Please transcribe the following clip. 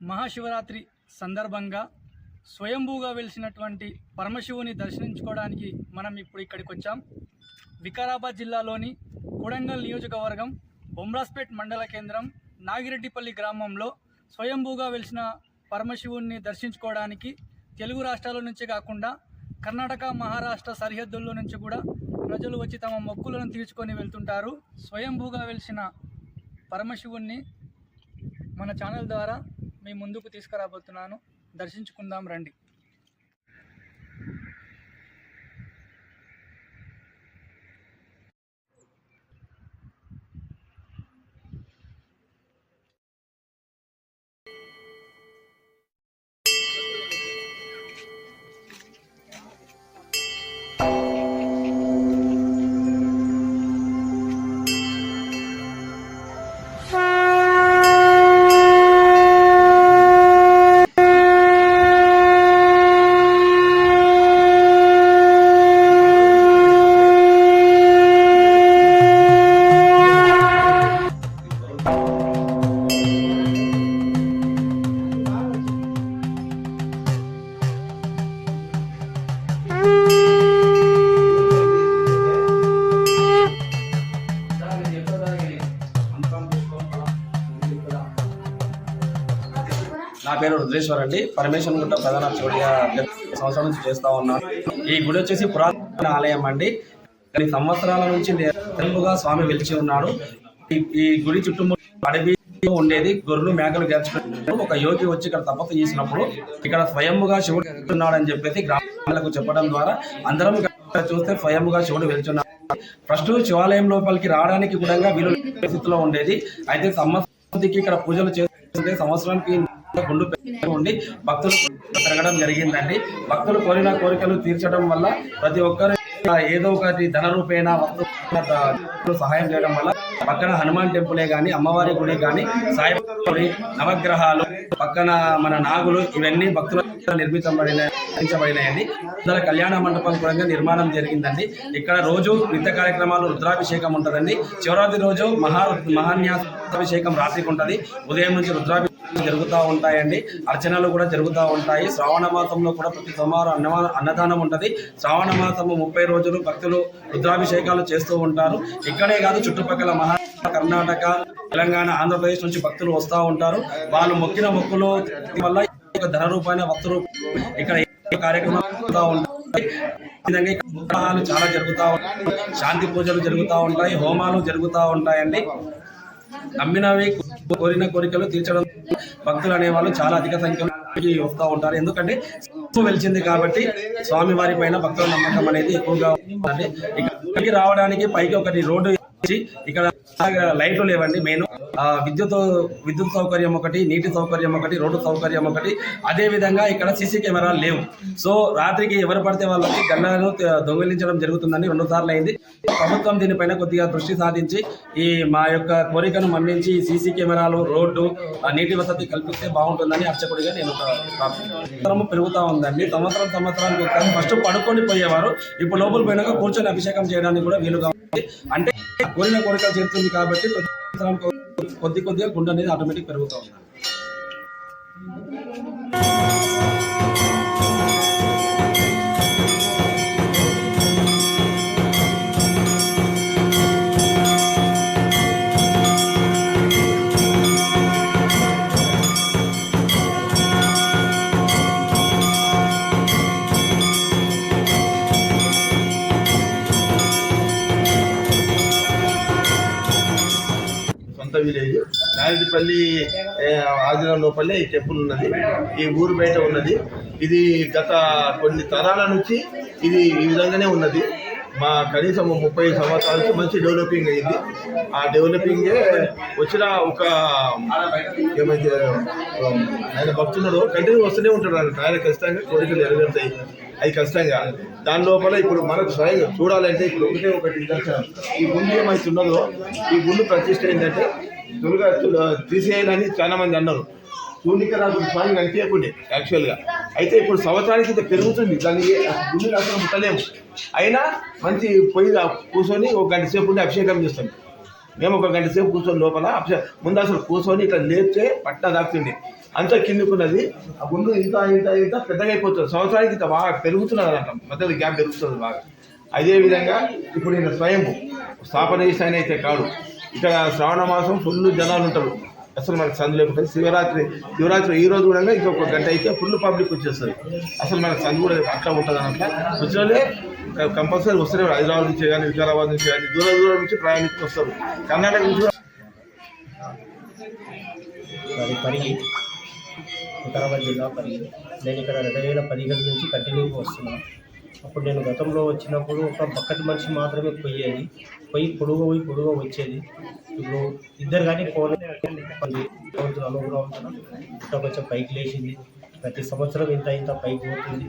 మహాశివరాత్రి సందర్భంగా స్వయంభూగా వెలిసినటువంటి పరమశివుని దర్శించుకోవడానికి మనం ఇప్పుడు ఇక్కడికి వచ్చాం. వికారాబాద్ జిల్లాలోని కొడంగల్ నియోజకవర్గం బొమ్రాస్పేట్ మండల కేంద్రం నాగిరెడ్డిపల్లి గ్రామంలో స్వయంభూగా వెలిసిన పరమశివుణ్ణి దర్శించుకోవడానికి తెలుగు రాష్ట్రాల నుంచి కాకుండా కర్ణాటక మహారాష్ట్ర సరిహద్దుల్లో నుంచి కూడా ప్రజలు వచ్చి తమ మొక్కులను తీర్చుకొని వెళ్తుంటారు. స్వయంభూగా వెలిసిన పరమశివుణ్ణి మన ఛానల్ ద్వారా మీ ముందుకు తీసుకురాబోతున్నాను. దర్శించుకుందాం రండి. పేరు రుద్రేశ్వర్ అండి. పరమేశ్వరం గుట్ట ప్రధాన చోటిగా సంవత్సరం నుంచి చేస్తా ఉన్నాను ఈ గుడి వచ్చేసి పురాతన ఆలయం అండి. కొన్ని సంవత్సరాల నుంచి తెలుగుగా స్వామి వెలిచి ఉన్నాడు. ఈ గుడి చుట్టుముట్టు అడవి ఉండేది. గొర్రెలు మేకలు గెలుచుకున్నారు ఒక యోగి వచ్చి ఇక్కడ తపస్సు చేసినప్పుడు ఇక్కడ స్వయంగా శివుడు ఉన్నాడని చెప్పేసి గ్రామాలకు చెప్పడం ద్వారా అందరం చూస్తే స్వయంగా శివుడు వెళ్తున్నాడు ఫస్ట్ శివాలయం లోపలికి రావడానికి కూడా వీలు స్థితిలో ఉండేది. అయితే సంవత్సరానికి ఇక్కడ పూజలు చేస్తుంటే సంవత్సరానికి గుండు ఉండి భక్తులు పెరగడం జరిగిందండి. భక్తులు కోరిన కోరికలు తీర్చడం వల్ల ప్రతి ఒక్కరు ఏదో ఒకటి ధన రూపేణ సహాయం చేయడం వల్ల పక్కన హనుమాన్ టెంపులే గాని అమ్మవారి గుడి గాని సాయి గుడి నవగ్రహాలు పక్కన మన నాగులు ఇవన్నీ భక్తుల నిర్మించబడిన నిర్మించబడినాయండి. ఇక్కడ కళ్యాణ మండపం కూడా నిర్మాణం జరిగిందండి. ఇక్కడ రోజు నిత్య కార్యక్రమాలు రుద్రాభిషేకం ఉంటుందండి. శివరాత్రి రోజు మహా మహాన్యాసాభిషేకం రాత్రికి ఉంటుంది. ఉదయం నుంచి రుద్రాభిషేకం జరుగుతూ ఉంటాయండి. అర్చనలు కూడా జరుగుతూ ఉంటాయి. శ్రావణ మాసంలో కూడా ప్రతి సోమవారం అన్నమా అన్నదానం ఉంటుంది. శ్రావణ మాసము ముప్పై రోజులు భక్తులు రుద్రాభిషేకాలు చేస్తూ ఉంటారు. ఇక్కడే కాదు చుట్టుపక్కల మహా కర్ణాటక తెలంగాణ ఆంధ్రప్రదేశ్ నుంచి భక్తులు వస్తూ ఉంటారు. వాళ్ళు మొక్కిన మొక్కులు వల్ల ఈ యొక్క ధన రూపాయన వస్తు ఇక్కడ కార్యక్రమాలు జరుగుతూ ఉంటాయి. ఈ చాలా జరుగుతూ ఉంటాయి. శాంతి పూజలు జరుగుతూ ఉంటాయి. హోమాలు జరుగుతూ ఉంటాయండి. నమ్మినవి కోరిన కోరికలు తీర్చడం భక్తులు అనేవాళ్ళు చాలా అధిక సంఖ్యలో వస్తూ ఉంటారు. ఎందుకంటే ఎక్కువ వెలిచింది కాబట్టి స్వామి వారి పైన భక్తుల నమ్మకం అనేది ఎక్కువగా ఉంటుంది ఇక్కడికి రావడానికి పైకి ఒకటి రోడ్డు ఇక్కడ లైట్లు లేవండి. మెయిన్ విద్యుత్ విద్యుత్ సౌకర్యం ఒకటి నీటి సౌకర్యం ఒకటి రోడ్డు సౌకర్యం ఒకటి. అదే విధంగా ఇక్కడ సీసీ కెమెరాలు లేవు. సో రాత్రికి ఎవరు పడితే వాళ్ళకి గంటలను దొంగిలించడం జరుగుతుందని రెండు సార్లు అయింది. ప్రభుత్వం దీనిపైన కొద్దిగా దృష్టి సాధించి ఈ మా యొక్క కోరికను మన్నించి సీసీ కెమెరాలు రోడ్డు నీటి వసతి కల్పిస్తే బాగుంటుందని అర్చకుడిగా నేను సంవత్సరం పెరుగుతూ ఉందండి. సంవత్సరం సంవత్సరానికి ఒకసారి ఫస్ట్ పడుకొని పోయేవారు. ఇప్పుడు లోపల పోయినాక కూర్చొని అభిషేకం చేయడానికి కూడా వీలుగా ఉంది. అంటే కోరిన కోరికలు చేరుతుంది కాబట్టి ప్రతి సంవత్సరానికి కొద్ది కొద్దిగా గుండె అనేది ఆటోమేటిక్ పెరుగుతూ ఉంది విలేజ్ నాయుడిపల్లి ఆదిలం లోపలే ఈ టెంపుల్ ఉన్నది. ఈ ఊరు బయట ఉన్నది. ఇది గత కొన్ని తరాల నుంచి ఇది ఈ విధంగానే ఉన్నది. మా కనీసం ముప్పై సంవత్సరాలకి మంచి డెవలపింగ్ అయింది. ఆ డెవలపింగే వచ్చిన ఒక ఏమైతే ఆయన భక్తున్నాడు కంటిన్యూ వస్తూనే ఉంటాడు ఆయన. ఖచ్చితంగా కోరికలు నెరవేరుతాయి. అది కష్టంగా దాని లోపల ఇప్పుడు మనకు స్వయంగా చూడాలంటే ఇప్పుడు ఒకటే ఒకటి ఈ గుండు ఏమైతున్నదో ఈ గుండు ప్రతిష్ట ఏంటంటే దుర్గా తీసేయాలని చాలా మంది అన్నారు. సూర్యక రాజు స్వామి కనిపించకుండే యాక్చువల్గా అయితే ఇప్పుడు సంవత్సరానికి ఇంత పెరుగుతుంది దానికి గుండు అసలు ముట్టలేము అయినా మంచి పొయ్యి కూర్చొని ఒక గంట సేపు ఉండి అభిషేకం చేస్తాం. మేము ఒక గంట సేపు కూర్చొని లోపల అభిషేకం ముందు అసలు కూర్చొని ఇట్లా లేపితే పట్టా దాకుతుండే అంత కిందికున్నది. ఆ గుండు ఇంత ఇంత ఇంత పెద్దగా అయిపోతుంది. సంవత్సరానికి ఇంత బాగా పెరుగుతున్నది అంట మధ్యలో గ్యాప్ పెరుగుతుంది బాగా. అదే విధంగా ఇప్పుడు నేను స్వయం స్థాపన చేసిన అయితే కాదు ఇక్కడ శ్రావణ మాసం ఫుల్ జనాలు ఉంటారు. అసలు మనకు సందు లేకపోతే శివరాత్రి శివరాత్రి ఈ రోజు కూడా ఇంకొక గంట అయితే ఫుల్ పబ్లిక్ వచ్చేస్తుంది. అసలు మనకు సందు కూడా అట్లా ఉంటుంది అనమాట వచ్చినోళ్ళే కంపల్సరీ వస్తూనే హైదరాబాద్ నుంచి కానీ వికారాబాద్ నుంచి కానీ దూర దూరం నుంచి ప్రయాణికి వస్తారు. కర్ణాటక నుంచి కూడా పరిగి వికారాబాద్ జిల్లా పరిగి నేను ఇక్కడ రెండు వేల పదిహేడు నుంచి కంటిన్యూగా వస్తున్నాను. అప్పుడు నేను గతంలో వచ్చినప్పుడు ఒక పక్కటి మనిషి మాత్రమే పోయేది. పోయి పొడుగు పోయి పొడుగు వచ్చేది. ఇప్పుడు ఇద్దరు కానీ ఫోన్ అనుగ్రహం ఇంకా కొంచెం పైకి లేచింది. ప్రతి సంవత్సరం ఇంత ఇంత పైకి పోతుంది.